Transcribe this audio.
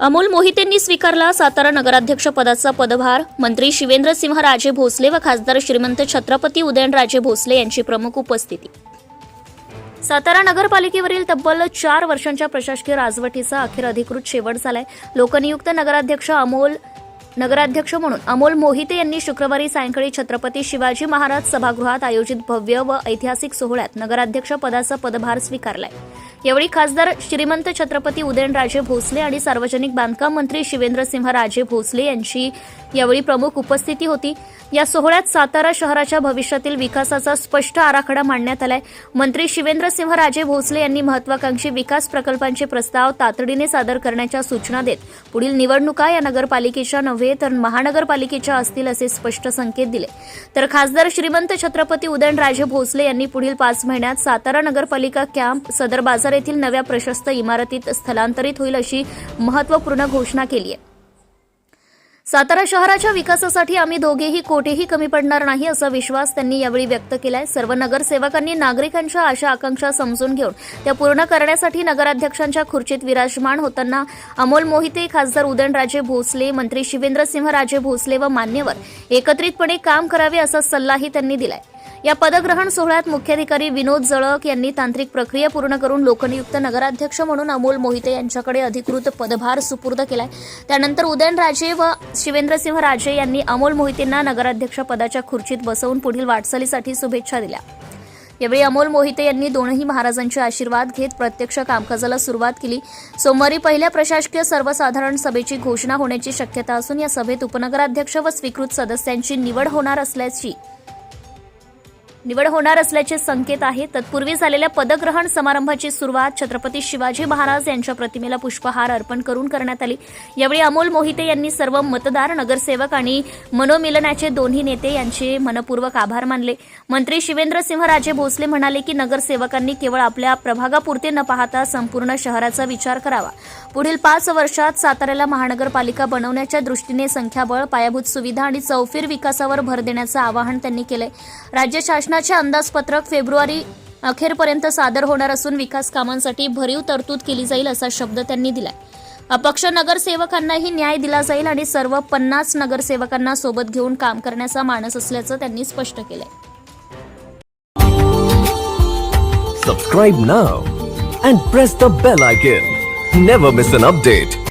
अमोल मोहितेंनी स्वीकारला सातारा नगराध्यक्ष पदाचा पदभार. मंत्री शिवेंद्रसिंह राजे भोसले व खासदार श्रीमंत छत्रपती उदयनराजे भोसले यांची प्रमुख उपस्थिती. सातारा नगरपालिकेवरील तब्बल चार वर्षांच्या प्रशासकीय राजवटीचा अखेर अधिकृत शेवट झालाय. लोकनियुक्त नगराध्यक्ष अमोल नगराध्यक्ष म्हणून अमोल मोहिते यांनी शुक्रवारी सायंकाळी छत्रपती शिवाजी महाराज सभागृहात आयोजित भव्य व ऐतिहासिक सोहळ्यात नगराध्यक्ष पदाचा पदभार स्वीकारलाय. यावेळी खासदार श्रीमंत छत्रपती उदयनराजे भोसले आणि सार्वजनिक बांधकाम मंत्री शिवेंद्रसिंह राजे भोसले यांची यावेळी प्रमुख उपस्थिती होती. या सोहळ्यात सातारा शहराच्या भविष्यातील विकासाचा स्पष्ट आराखडा मांडण्यात आलाय. मंत्री शिवेंद्रसिंह राजे भोसले यांनी महत्वाकांक्षी विकास प्रकल्पांचे प्रस्ताव तातडीने सादर करण्याच्या सूचना देत पुढील निवडणुका या नगरपालिकेच्या नव्हे तर महानगरपालिकेच्या असतील असे स्पष्ट संकेत दिले. तर खासदार श्रीमंत छत्रपती उदयनराजे भोसले यांनी पुढील पाच महिन्यात सातारा नगरपालिका कॅम्प सदर बाजार येथील नव्या प्रशस्त इमारतीत स्थलांतरित होईल अशी महत्त्वपूर्ण घोषणा केली आहे. सातारा शहराच्या विकासासाठी आम्ही दोघेही कोठेही कमी पडणार नाही असा विश्वास त्यांनी यावेळी व्यक्त केलाय. सर्व नगरसेवकांनी नागरिकांच्या आशा आकांक्षा समजून घेऊन त्या पूर्ण करण्यासाठी नगराध्यक्षांच्या खुर्चीत विराजमान होताना अमोल मोहिते खासदार उदयनराजे भोसले मंत्री शिवेंद्रसिंह राजे भोसले व मान्यवर एकत्रितपणे काम करावे असा सल्लाही त्यांनी दिलाय. या पदग्रहण सोहळ्यात मुख्याधिकारी विनोद जळक यांनी तांत्रिक प्रक्रिया पूर्ण करून लोकनियुक्त नगराध्यक्ष म्हणून अमोल मोहिते यांच्याकडे अधिकृत पदभार सुपूर्द केलाय. त्यानंतर उदयनराजे व शिवेंद्रसिंह राजे यांनी अमोल मोहितेंना नगराध्यक्ष पदाच्या खुर्चीत बसवून पुढील वाटचालीसाठी शुभेच्छा दिल्या. यावेळी अमोल मोहिते यांनी दोनही महाराजांचे आशीर्वाद घेत प्रत्यक्ष कामकाजाला सुरुवात केली. सोमवारी पहिल्या प्रशासकीय सर्वसाधारण सभेची घोषणा होण्याची शक्यता असून या सभेत उपनगराध्यक्ष व स्वीकृत सदस्यांची निवड होणार असल्याची निवड होणार असल्याचे संकेत आहेत तत्पूर्वी झालेल्या पदग्रहण समारंभाची सुरुवात छत्रपती शिवाजी महाराज यांच्या प्रतिमेला पुष्पहार अर्पण करून करण्यात आली. यावेळी अमोल मोहिते यांनी सर्व मतदार नगरसेवक आणि मनोमिलनाचे दोन्ही नेते यांचे मनपूर्वक आभार मानले. मंत्री शिवेंद्रसिंह राजे भोसले म्हणाले की नगरसेवकांनी केवळ आपल्या प्रभागापुरते न पाहता संपूर्ण शहराचा विचार करावा. पुढील पाच वर्षात साताऱ्याला महानगरपालिका बनवण्याच्या दृष्टीने संख्याबळ पायाभूत सुविधा आणि चौफेर विकासावर भर देण्याचं आवाहन त्यांनी केलंय. राज्य शासन शासनाचे अंदाजपत्रक फेब्रुवारी अखेरपर्यंत सादर होणार असून विकास कामांसाठी भरीव तरतूद केली जाईल असा शब्द त्यांनी दिलाय अपक्ष नगरसेवकांनाही न्याय दिला जाईल आणि सर्व पन्नास नगरसेवकांना सोबत घेऊन काम करण्याचा मानस असल्याचं त्यांनी स्पष्ट केलंय Subscribe now and press the bell icon. Never miss an update.